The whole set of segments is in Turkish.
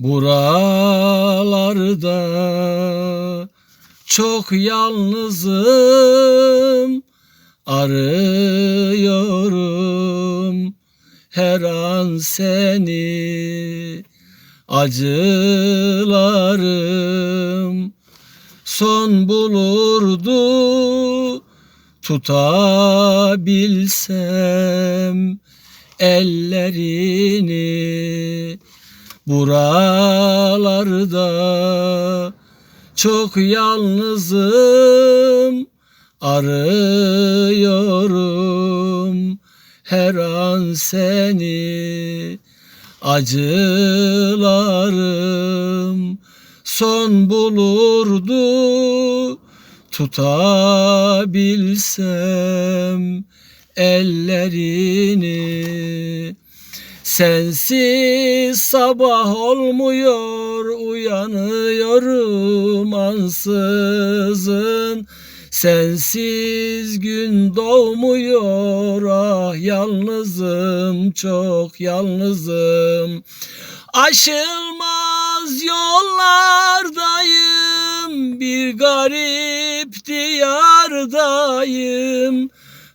Buralarda çok yalnızım Arıyorum her an seni. Acılarım son bulurdu Tutabilsem ellerini Buralarda çok yalnızım Arıyorum her an seni. Acılarım son bulurdu Tutabilsem ellerini Sensiz sabah olmuyor uyanıyorum ansızın. Sensiz gün doğmuyor ah yalnızım çok yalnızım. Aşılmaz yollardayım bir garip diyardayım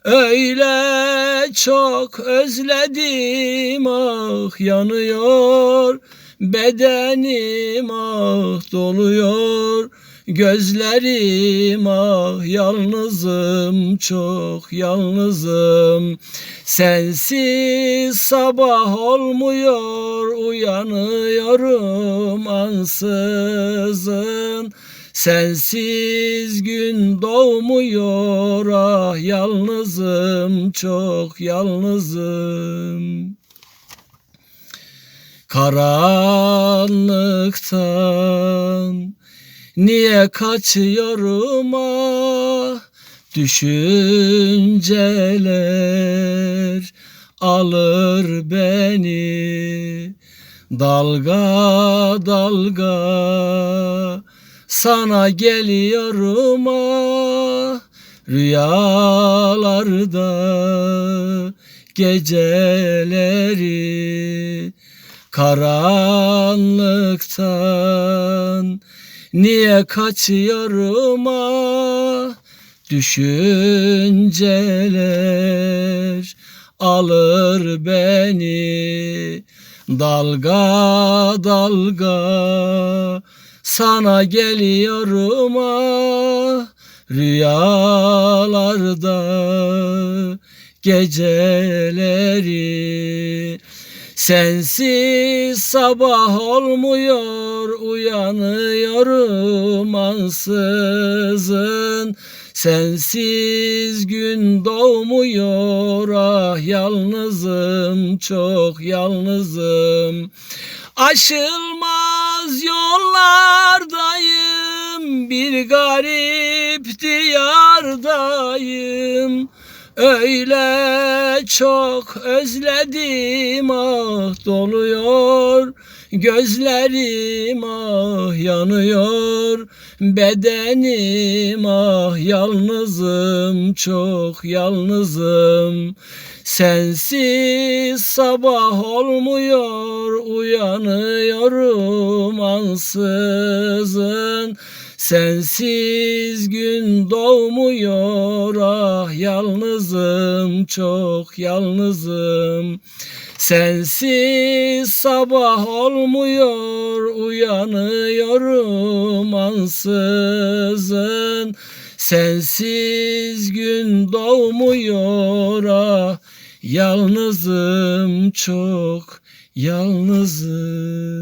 Öyle çok özledim ah yanıyor. Bedenim ah doluyor. Gözlerim ah yalnızım çok yalnızım. Sensiz sabah olmuyor uyanıyorum ansızın Sensiz gün doğmuyor ah yalnızım çok yalnızım. Karanlıktan niye kaçıyorum ah Düşünceler alır beni. Dalga dalga sana geliyorum ah rüyalarda. Geceleri karanlıktan niye kaçıyorum ah düşünceler alır beni dalga dalga sana geliyorum ah rüyalarda geceleri Sensiz sabah olmuyor uyanıyorum ansızın. Sensiz gün doğmuyor ah yalnızım çok yalnızım. Aşılmaz yollardayım bir garip diyardayım Öyle çok özledim ah doluyor. Gözlerim ah yanıyor. Bedenim ah yalnızım çok yalnızım. Sensiz sabah olmuyor uyanıyorum ansızın Sensiz gün doğmuyor ah yalnızım çok yalnızım. Sensiz sabah olmuyor uyanıyorum ansızın. Sensiz gün doğmuyor ah yalnızım çok yalnızım